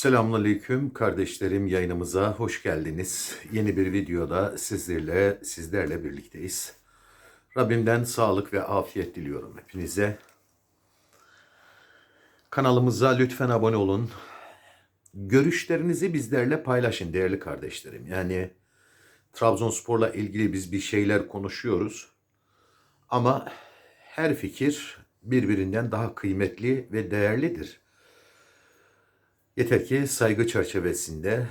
Selamünaleyküm kardeşlerim yayınımıza hoş geldiniz. Yeni bir videoda sizlerle sizlerle birlikteyiz. Rabbimden sağlık ve afiyet diliyorum hepinize. Kanalımıza lütfen abone olun. Görüşlerinizi bizlerle paylaşın değerli kardeşlerim. Yani Trabzonspor'la ilgili biz bir şeyler konuşuyoruz. Ama her fikir birbirinden daha kıymetli ve değerlidir. Yeter ki saygı çerçevesinde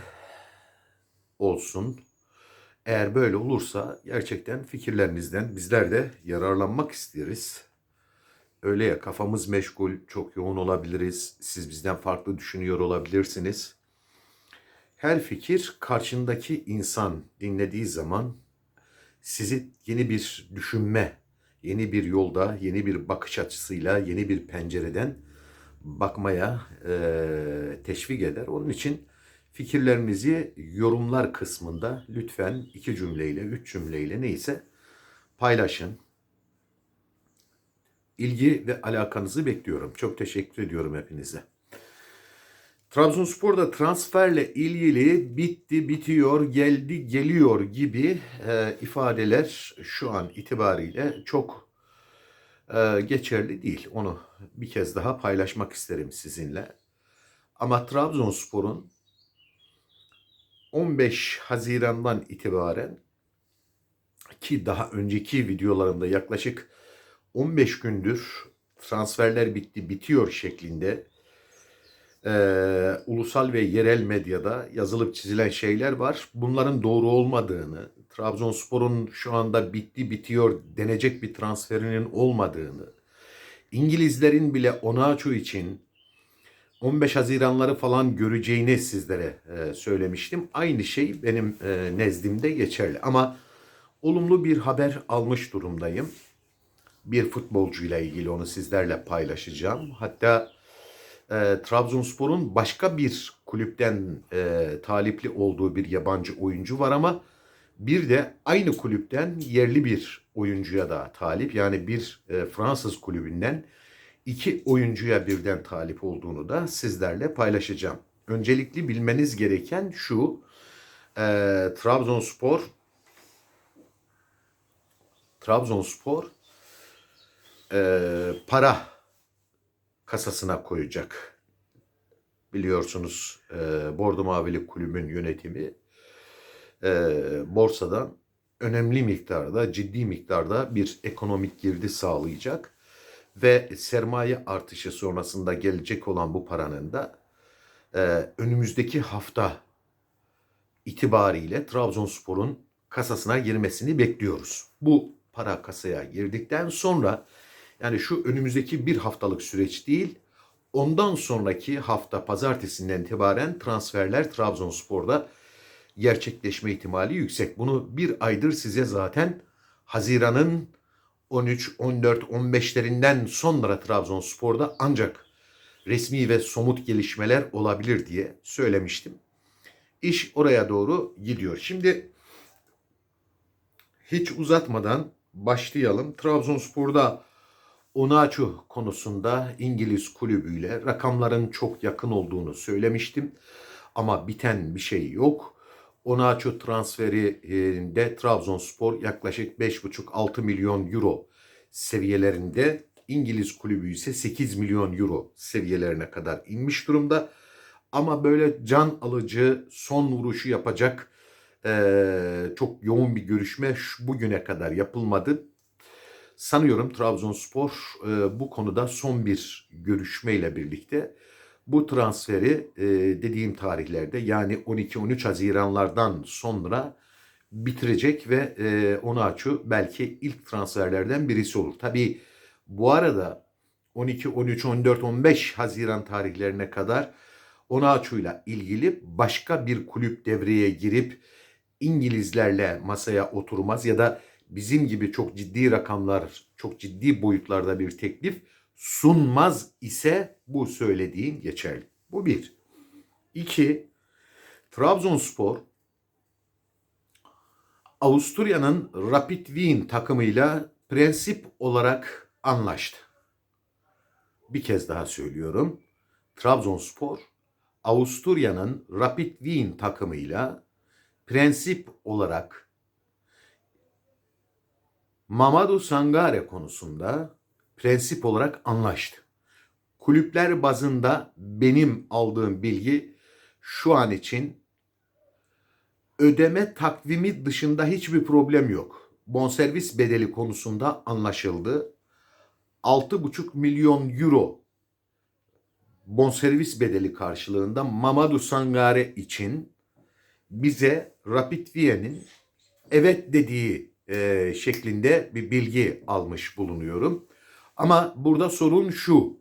olsun. Eğer böyle olursa gerçekten fikirlerinizden bizler de yararlanmak isteriz. Öyle ya kafamız meşgul, çok yoğun olabiliriz. Siz bizden farklı düşünüyor olabilirsiniz. Her fikir karşındaki insan dinlediği zaman sizi yeni bir düşünme, yeni bir yolda, yeni bir bakış açısıyla, yeni bir pencereden bakmaya e, teşvik eder. Onun için fikirlerinizi yorumlar kısmında lütfen iki cümleyle, üç cümleyle neyse paylaşın. İlgi ve alakanızı bekliyorum. Çok teşekkür ediyorum hepinize. Trabzonspor'da transferle ilgili bitti, bitiyor, geldi, geliyor gibi e, ifadeler şu an itibariyle çok e, geçerli değil. Onu bir kez daha paylaşmak isterim sizinle. Ama Trabzonspor'un 15 Haziran'dan itibaren ki daha önceki videolarımda yaklaşık 15 gündür transferler bitti, bitiyor şeklinde e, ulusal ve yerel medyada yazılıp çizilen şeyler var. Bunların doğru olmadığını, Trabzonspor'un şu anda bitti bitiyor denecek bir transferinin olmadığını, İngilizlerin bile Onaçu için 15 Haziranları falan göreceğini sizlere e, söylemiştim. Aynı şey benim e, nezdimde geçerli. Ama olumlu bir haber almış durumdayım. Bir futbolcuyla ilgili onu sizlerle paylaşacağım. Hatta e, Trabzonspor'un başka bir kulüpten e, talipli olduğu bir yabancı oyuncu var ama bir de aynı kulüpten yerli bir oyuncuya da talip. Yani bir e, Fransız kulübünden iki oyuncuya birden talip olduğunu da sizlerle paylaşacağım. Öncelikli bilmeniz gereken şu. E, Trabzonspor Trabzonspor e, para kasasına koyacak. Biliyorsunuz e, Bordo Mavili Kulübün yönetimi e, borsadan önemli miktarda, ciddi miktarda bir ekonomik girdi sağlayacak ve sermaye artışı sonrasında gelecek olan bu paranın da e, önümüzdeki hafta itibariyle Trabzonspor'un kasasına girmesini bekliyoruz. Bu para kasaya girdikten sonra yani şu önümüzdeki bir haftalık süreç değil, ondan sonraki hafta pazartesinden itibaren transferler Trabzonspor'da gerçekleşme ihtimali yüksek. Bunu bir aydır size zaten Haziran'ın 13, 14, 15'lerinden sonra Trabzonspor'da ancak resmi ve somut gelişmeler olabilir diye söylemiştim. İş oraya doğru gidiyor. Şimdi hiç uzatmadan başlayalım. Trabzonspor'da Onaçu konusunda İngiliz kulübüyle rakamların çok yakın olduğunu söylemiştim. Ama biten bir şey yok. Onaçu transferinde Trabzonspor yaklaşık 5,5-6 milyon euro seviyelerinde. İngiliz kulübü ise 8 milyon euro seviyelerine kadar inmiş durumda. Ama böyle can alıcı son vuruşu yapacak e, çok yoğun bir görüşme bugüne kadar yapılmadı. Sanıyorum Trabzonspor e, bu konuda son bir görüşmeyle birlikte bu transferi e, dediğim tarihlerde yani 12-13 Haziranlardan sonra bitirecek ve e, onu açı belki ilk transferlerden birisi olur. Tabi bu arada 12, 13, 14, 15 Haziran tarihlerine kadar Onaçu'yla ilgili başka bir kulüp devreye girip İngilizlerle masaya oturmaz ya da bizim gibi çok ciddi rakamlar, çok ciddi boyutlarda bir teklif sunmaz ise bu söylediğim geçerli. Bu bir. İki, Trabzonspor Avusturya'nın Rapid Wien takımıyla prensip olarak anlaştı. Bir kez daha söylüyorum. Trabzonspor Avusturya'nın Rapid Wien takımıyla prensip olarak Mamadou Sangare konusunda prensip olarak anlaştı. Kulüpler bazında benim aldığım bilgi şu an için ödeme takvimi dışında hiçbir problem yok. Bonservis bedeli konusunda anlaşıldı. 6,5 milyon euro bonservis bedeli karşılığında Mamadou Sangare için bize Rapid Wien'in evet dediği e, şeklinde bir bilgi almış bulunuyorum. Ama burada sorun şu.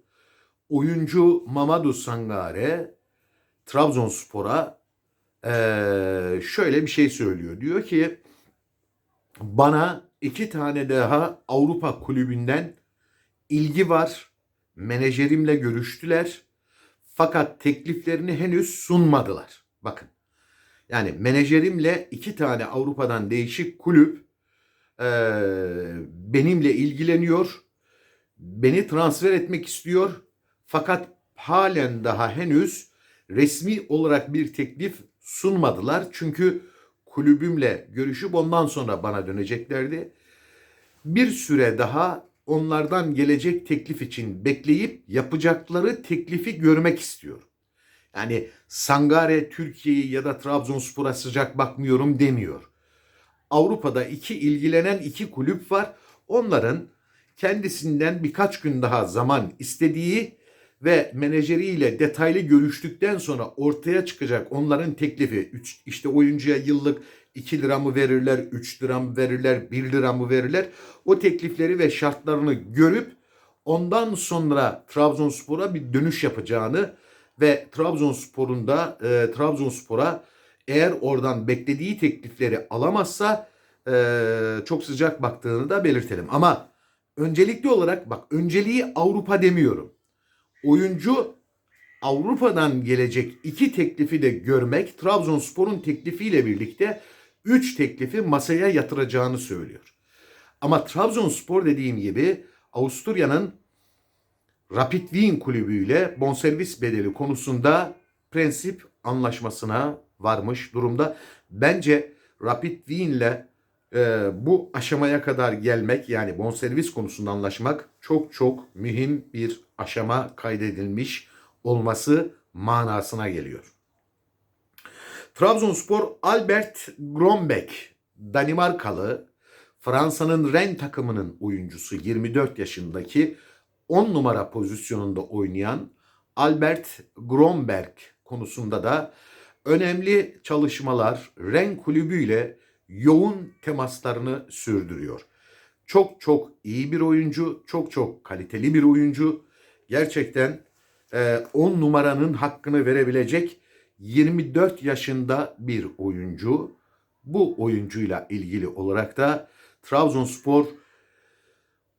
Oyuncu Mamadou Sangare Trabzonspor'a e, şöyle bir şey söylüyor. Diyor ki bana iki tane daha Avrupa kulübünden ilgi var. Menajerimle görüştüler. Fakat tekliflerini henüz sunmadılar. Bakın. Yani menajerimle iki tane Avrupa'dan değişik kulüp e, benimle ilgileniyor. Beni transfer etmek istiyor. Fakat halen daha henüz resmi olarak bir teklif sunmadılar. Çünkü kulübümle görüşüp ondan sonra bana döneceklerdi. Bir süre daha onlardan gelecek teklif için bekleyip yapacakları teklifi görmek istiyor. Yani Sangare Türkiye'yi ya da Trabzonspor'a sıcak bakmıyorum demiyor. Avrupa'da iki ilgilenen iki kulüp var. Onların kendisinden birkaç gün daha zaman istediği ve menajeriyle detaylı görüştükten sonra ortaya çıkacak onların teklifi işte oyuncuya yıllık 2 lira mı verirler, 3 lira mı verirler, 1 lira mı verirler o teklifleri ve şartlarını görüp ondan sonra Trabzonspor'a bir dönüş yapacağını ve Trabzonspor'un da e, Trabzonspor'a eğer oradan beklediği teklifleri alamazsa e, çok sıcak baktığını da belirtelim. Ama öncelikli olarak bak önceliği Avrupa demiyorum. Oyuncu Avrupa'dan gelecek iki teklifi de görmek Trabzonspor'un teklifiyle birlikte üç teklifi masaya yatıracağını söylüyor. Ama Trabzonspor dediğim gibi Avusturya'nın Rapid Wien kulübüyle bonservis bedeli konusunda prensip anlaşmasına varmış durumda. Bence Rapid Wien'le e, bu aşamaya kadar gelmek yani bonservis konusunda anlaşmak çok çok mühim bir aşama kaydedilmiş olması manasına geliyor. Trabzonspor Albert Grombeck Danimarkalı Fransa'nın Rennes takımının oyuncusu 24 yaşındaki 10 numara pozisyonunda oynayan Albert Gromberg konusunda da önemli çalışmalar Rennes kulübüyle yoğun temaslarını sürdürüyor. Çok çok iyi bir oyuncu, çok çok kaliteli bir oyuncu. Gerçekten 10 e, numaranın hakkını verebilecek 24 yaşında bir oyuncu. Bu oyuncuyla ilgili olarak da Trabzonspor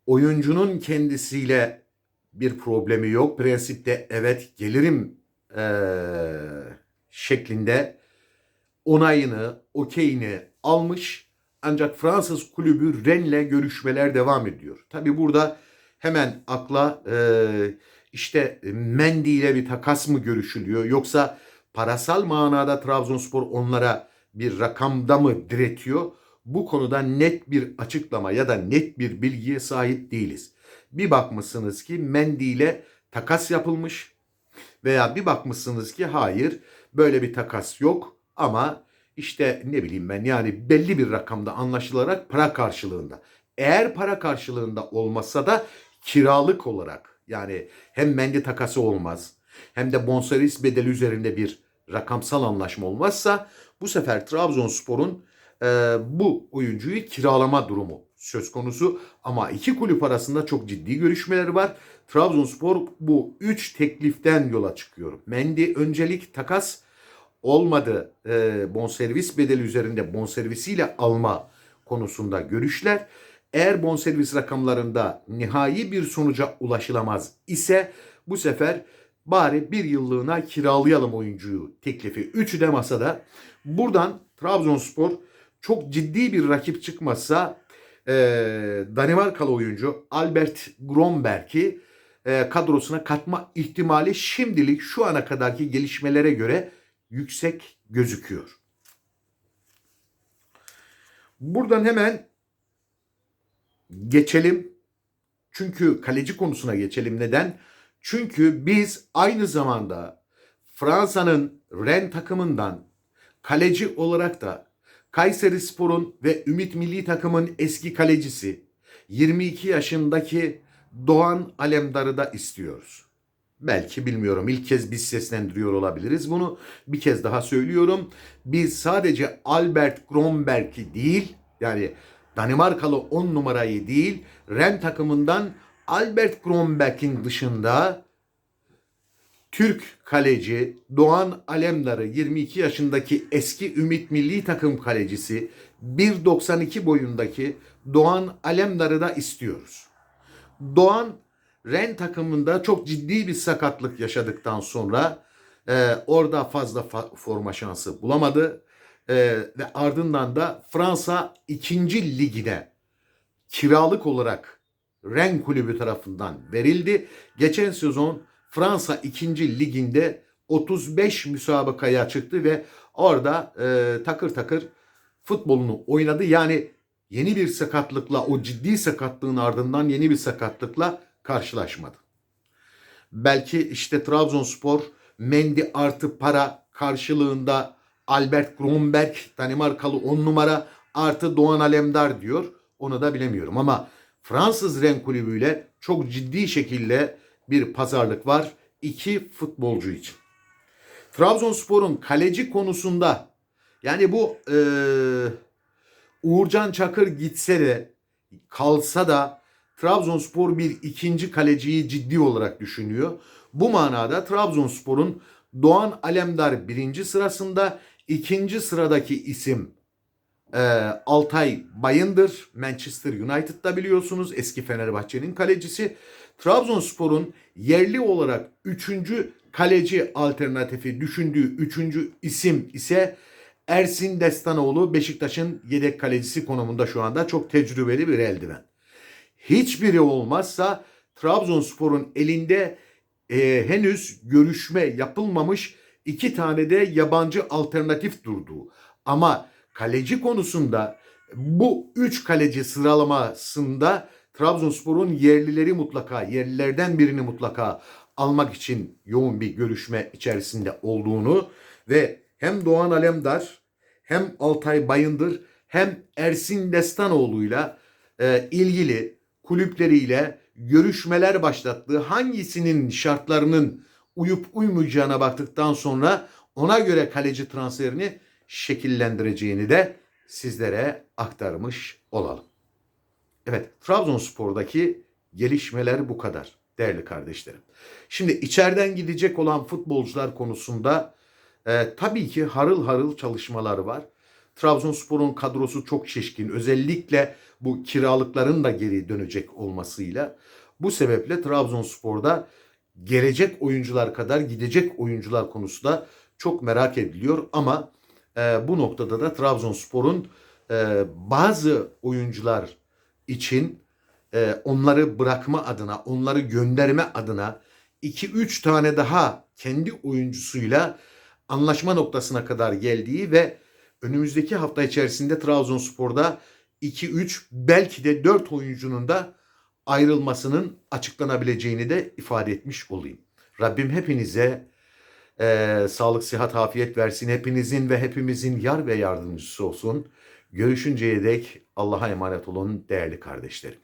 oyuncunun kendisiyle bir problemi yok. Prensipte evet gelirim ee, şeklinde onayını, okeyini almış. Ancak Fransız kulübü Rennes'le görüşmeler devam ediyor. Tabi burada hemen akla e, işte Mendy ile bir takas mı görüşülüyor yoksa parasal manada Trabzonspor onlara bir rakamda mı diretiyor? Bu konuda net bir açıklama ya da net bir bilgiye sahip değiliz. Bir bakmışsınız ki Mendy ile takas yapılmış veya bir bakmışsınız ki hayır böyle bir takas yok ama işte ne bileyim ben yani belli bir rakamda anlaşılarak para karşılığında. Eğer para karşılığında olmasa da kiralık olarak yani hem Mendy takası olmaz hem de bonservis bedeli üzerinde bir rakamsal anlaşma olmazsa bu sefer Trabzonspor'un e, bu oyuncuyu kiralama durumu söz konusu. Ama iki kulüp arasında çok ciddi görüşmeler var. Trabzonspor bu üç tekliften yola çıkıyor. Mendy öncelik takas olmadı e, bonservis bedeli üzerinde bonservisiyle alma konusunda görüşler. Eğer bonservis rakamlarında nihai bir sonuca ulaşılamaz ise bu sefer bari bir yıllığına kiralayalım oyuncuyu teklifi. Üçü de masada. Buradan Trabzonspor çok ciddi bir rakip çıkmazsa e, Danimarkalı oyuncu Albert Gromberg'i e, kadrosuna katma ihtimali şimdilik şu ana kadarki gelişmelere göre yüksek gözüküyor. Buradan hemen geçelim. Çünkü kaleci konusuna geçelim. Neden? Çünkü biz aynı zamanda Fransa'nın Ren takımından kaleci olarak da Kayseri Spor'un ve Ümit Milli Takım'ın eski kalecisi 22 yaşındaki Doğan Alemdar'ı da istiyoruz. Belki bilmiyorum ilk kez biz seslendiriyor olabiliriz bunu. Bir kez daha söylüyorum. Biz sadece Albert Gromberg'i değil yani Danimarkalı 10 numarayı değil Ren takımından Albert Gromberg'in dışında Türk kaleci Doğan Alemdar'ı 22 yaşındaki eski Ümit Milli Takım kalecisi 1.92 boyundaki Doğan Alemdar'ı da istiyoruz. Doğan Ren takımında çok ciddi bir sakatlık yaşadıktan sonra e, orada fazla fa- forma şansı bulamadı. E, ve ardından da Fransa 2. ligine kiralık olarak Ren kulübü tarafından verildi. Geçen sezon Fransa 2. liginde 35 müsabakaya çıktı ve orada e, takır takır futbolunu oynadı. Yani yeni bir sakatlıkla o ciddi sakatlığın ardından yeni bir sakatlıkla karşılaşmadı. Belki işte Trabzonspor Mendy artı para karşılığında Albert Grunberg Danimarkalı 10 numara artı Doğan Alemdar diyor. Onu da bilemiyorum ama Fransız Ren kulübüyle çok ciddi şekilde bir pazarlık var iki futbolcu için. Trabzonspor'un kaleci konusunda yani bu eee Uğurcan Çakır gitse de kalsa da Trabzonspor bir ikinci kaleciyi ciddi olarak düşünüyor. Bu manada Trabzonspor'un Doğan Alemdar birinci sırasında ikinci sıradaki isim e, Altay Bayındır Manchester United'da biliyorsunuz eski Fenerbahçe'nin kalecisi. Trabzonspor'un yerli olarak üçüncü kaleci alternatifi düşündüğü üçüncü isim ise Ersin Destanoğlu Beşiktaş'ın yedek kalecisi konumunda şu anda çok tecrübeli bir eldiven. Hiçbiri olmazsa Trabzonspor'un elinde e, henüz görüşme yapılmamış iki tane de yabancı alternatif durduğu. Ama kaleci konusunda bu üç kaleci sıralamasında Trabzonspor'un yerlileri mutlaka, yerlilerden birini mutlaka almak için yoğun bir görüşme içerisinde olduğunu ve hem Doğan Alemdar hem Altay Bayındır hem Ersin Destanoğlu'yla e, ilgili kulüpleriyle görüşmeler başlattığı hangisinin şartlarının uyup uymayacağına baktıktan sonra ona göre kaleci transferini şekillendireceğini de sizlere aktarmış olalım. Evet, Trabzonspor'daki gelişmeler bu kadar değerli kardeşlerim. Şimdi içeriden gidecek olan futbolcular konusunda e, tabii ki harıl harıl çalışmalar var. Trabzonspor'un kadrosu çok şişkin. Özellikle bu kiralıkların da geri dönecek olmasıyla. Bu sebeple Trabzonspor'da gelecek oyuncular kadar gidecek oyuncular konusu da çok merak ediliyor. Ama e, bu noktada da Trabzonspor'un e, bazı oyuncular için e, onları bırakma adına, onları gönderme adına 2-3 tane daha kendi oyuncusuyla anlaşma noktasına kadar geldiği ve önümüzdeki hafta içerisinde Trabzonspor'da 2-3 belki de 4 oyuncunun da ayrılmasının açıklanabileceğini de ifade etmiş olayım. Rabbim hepinize e, sağlık, sıhhat, afiyet versin. Hepinizin ve hepimizin yar ve yardımcısı olsun. Görüşünceye dek Allah'a emanet olun değerli kardeşlerim.